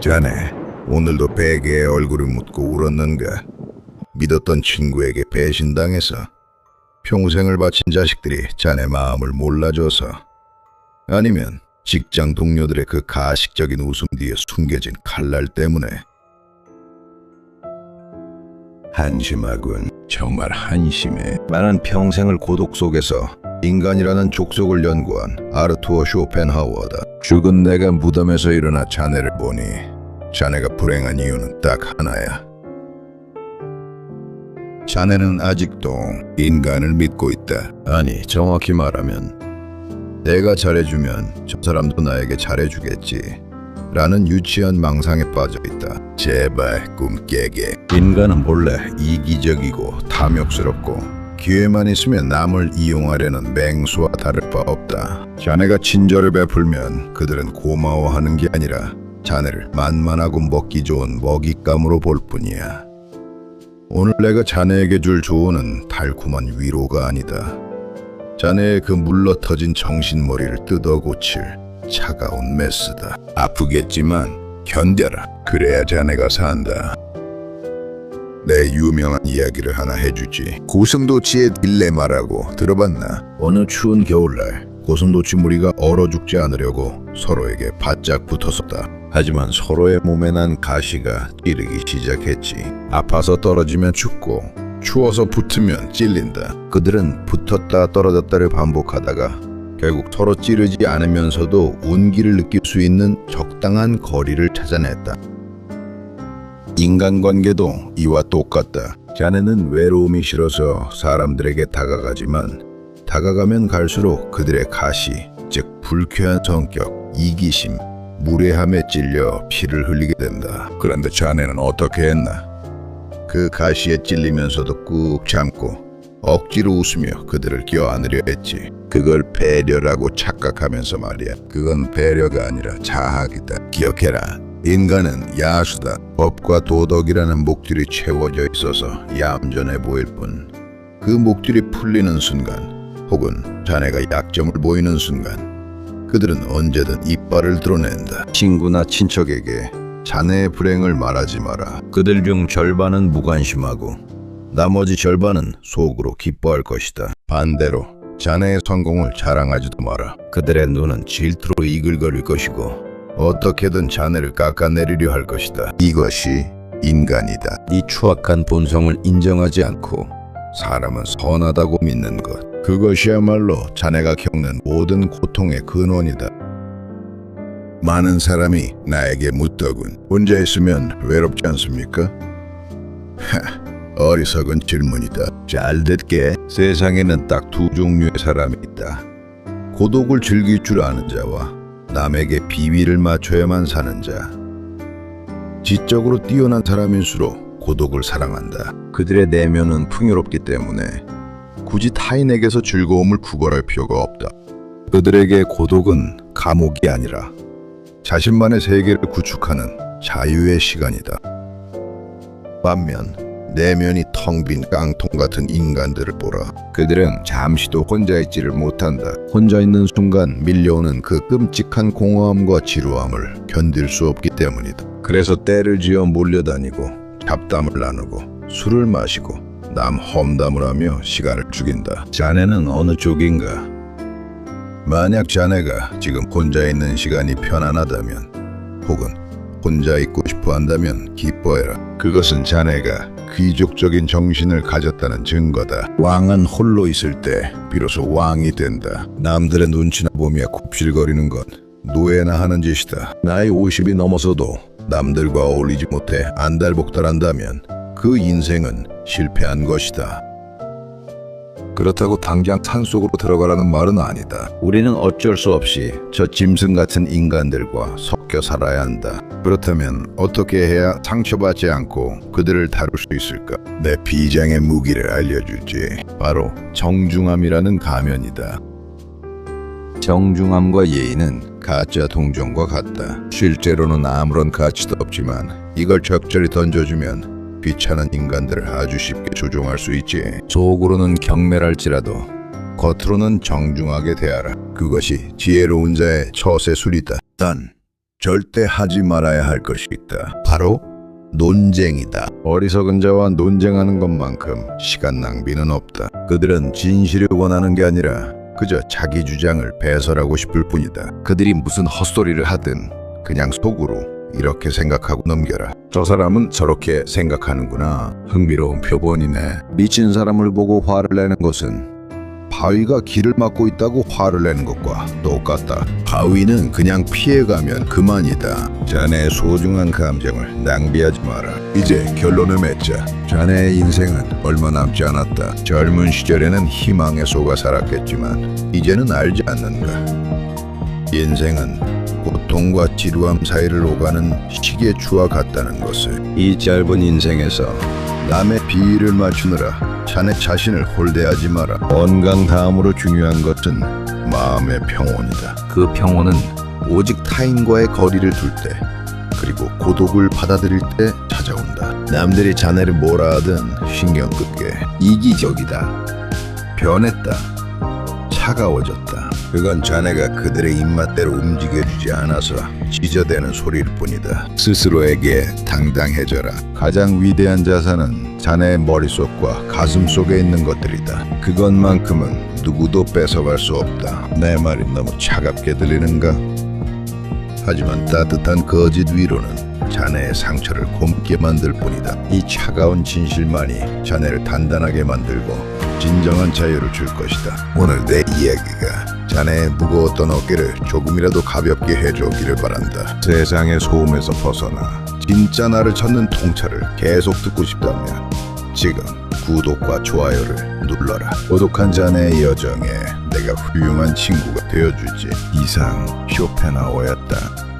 자네 오늘도 베개에 얼굴을 묻고 울었는가? 믿었던 친구에게 배신당해서 평생을 바친 자식들이 자네 마음을 몰라줘서 아니면 직장 동료들의 그 가식적인 웃음 뒤에 숨겨진 칼날 때문에. 한심하군. 정말 한심해. 나는 평생을 고독 속에서 인간이라는 족속을 연구한 아르투어 쇼펜하우어다. 죽은 내가 무덤에서 일어나 자네를 보니 자네가 불행한 이유는 딱 하나야. 자네는 아직도 인간을 믿고 있다. 아니 정확히 말하면 내가 잘해주면 저 사람도 나에게 잘해주겠지 라는 유치한 망상에 빠져 있다. 제발 꿈 깨게. 인간은 본래 이기적이고 탐욕스럽고 기회만 있으면 남을 이용하려는 맹수와 다를 바 없다. 자네가 친절을 베풀면 그들은 고마워하는 게 아니라 자네를 만만하고 먹기 좋은 먹잇감으로 볼 뿐이야. 오늘 내가 자네에게 줄 조언은 달콤한 위로가 아니다. 자네의 그 물러터진 정신머리를 뜯어 고칠 차가운 메스다. 아프겠지만 견뎌라. 그래야 자네가 산다. 내 유명한 이야기를 하나 해주지. 고슴도치의 딜레마라고 들어봤나? 어느 추운 겨울날 고슴도치 무리가 얼어 죽지 않으려고 서로에게 바짝 붙었었다. 하지만 서로의 몸에 난 가시가 찌르기 시작했지. 아파서 떨어지면 죽고 추워서 붙으면 찔린다. 그들은 붙었다 떨어졌다를 반복하다가 결국 서로 찌르지 않으면서도 온기를 느낄 수 있는 적당한 거리를 찾아냈다. 인간관계도 이와 똑같다. 자네는 외로움이 싫어서 사람들에게 다가가지만 다가가면 갈수록 그들의 가시, 즉 불쾌한 성격, 이기심, 무례함에 찔려 피를 흘리게 된다. 그런데 자네는 어떻게 했나? 그 가시에 찔리면서도 꾹 참고 억지로 웃으며 그들을 껴안으려 했지. 그걸 배려라고 착각하면서 말이야. 그건 배려가 아니라 자학이다. 기억해라. 인간은 야수다. 법과 도덕이라는 목줄이 채워져 있어서 얌전해 보일 뿐. 그 목줄이 풀리는 순간, 혹은 자네가 약점을 보이는 순간, 그들은 언제든 이빨을 드러낸다. 친구나 친척에게 자네의 불행을 말하지 마라. 그들 중 절반은 무관심하고, 나머지 절반은 속으로 기뻐할 것이다. 반대로 자네의 성공을 자랑하지도 마라. 그들의 눈은 질투로 이글거릴 것이고 어떻게든 자네를 깎아내리려 할 것이다. 이것이 인간이다. 이 추악한 본성을 인정하지 않고 사람은 선하다고 믿는 것. 그것이야말로 자네가 겪는 모든 고통의 근원이다. 많은 사람이 나에게 묻더군. 혼자 있으면 외롭지 않습니까? 하, 어리석은 질문이다. 잘 듣게 세상에는 딱 두 종류의 사람이 있다. 고독을 즐길 줄 아는 자와 남에게 비위를 맞춰야만 사는 자. 지적으로 뛰어난 사람일수록 고독을 사랑한다. 그들의 내면은 풍요롭기 때문에 굳이 타인에게서 즐거움을 구걸할 필요가 없다. 그들에게 고독은 감옥이 아니라 자신만의 세계를 구축하는 자유의 시간이다. 반면 내면이 텅 빈 깡통 같은 인간들을 보라. 그들은 잠시도 혼자 있지를 못한다. 혼자 있는 순간 밀려오는 그 끔찍한 공허함과 지루함을 견딜 수 없기 때문이다. 그래서 때를 지어 몰려다니고 잡담을 나누고 술을 마시고 남 험담을 하며 시간을 죽인다. 자네는 어느 쪽인가? 만약 자네가 지금 혼자 있는 시간이 편안하다면 혹은 혼자 있고 싶어 한다면 기뻐해라. 그것은 자네가 귀족적인 정신을 가졌다는 증거다. 왕은 홀로 있을 때 비로소 왕이 된다. 남들의 눈치나 보며 굽실거리는 건 노예나 하는 짓이다. 나이 50이 넘어서도 남들과 어울리지 못해 안달복달한다면 그 인생은 실패한 것이다. 그렇다고 당장 산속으로 들어가라는 말은 아니다. 우리는 어쩔 수 없이 저 짐승 같은 인간들과 섞여 살아야 한다. 그렇다면 어떻게 해야 상처받지 않고 그들을 다룰 수 있을까? 내 비장의 무기를 알려주지. 바로 정중함이라는 가면이다. 정중함과 예의는 가짜 동정과 같다. 실제로는 아무런 가치도 없지만 이걸 적절히 던져주면 귀찮은 인간들을 아주 쉽게 조종할 수 있지. 속으로는 경멸할지라도 겉으로는 정중하게 대하라. 그것이 지혜로운 자의 처세술이다. 단 절대 하지 말아야 할 것이 있다. 바로 논쟁이다. 어리석은 자와 논쟁하는 것만큼 시간 낭비는 없다. 그들은 진실을 원하는 게 아니라 그저 자기 주장을 배설하고 싶을 뿐이다. 그들이 무슨 헛소리를 하든 그냥 속으로 이렇게 생각하고 넘겨라. 저 사람은 저렇게 생각하는구나. 흥미로운 표본이네. 미친 사람을 보고 화를 내는 것은 바위가 길을 막고 있다고 화를 내는 것과 똑같다. 바위는 그냥 피해가면 그만이다. 자네의 소중한 감정을 낭비하지 마라. 이제 결론을 맺자. 자네의 인생은 얼마 남지 않았다. 젊은 시절에는 희망에 속아 살았겠지만 이제는 알지 않는가. 인생은 고통과 지루함 사이를 오가는 시계추와 같다는 것을 이 짧은 인생에서 남의 비위를 맞추느라 자네 자신을 홀대하지 마라. 건강 다음으로 중요한 것은 마음의 평온이다. 그 평온은 오직 타인과의 거리를 둘 때, 그리고 고독을 받아들일 때 찾아온다. 남들이 자네를 뭐라 하든 신경 끄게 이기적이다. 변했다. 차가워졌다. 그건 자네가 그들의 입맛대로 움직여주지 않아서 찢어대는 소리일 뿐이다. 스스로에게 당당해져라. 가장 위대한 자산은 자네의 머릿속과 가슴 속에 있는 것들이다. 그것만큼은 누구도 뺏어갈 수 없다. 내 말이 너무 차갑게 들리는가? 하지만 따뜻한 거짓 위로는 자네의 상처를 곱게 만들 뿐이다. 이 차가운 진실만이 자네를 단단하게 만들고 진정한 자유를 줄 것이다. 오늘 내 이야기가 자네의 무거웠던 어깨를 조금이라도 가볍게 해주기를 바란다. 세상의 소음에서 벗어나 진짜 나를 찾는 통찰을 계속 듣고 싶다면 지금 구독과 좋아요를 눌러라. 고독한 자네의 여정에 내가 훌륭한 친구가 되어주지. 이상 쇼펜하우였다.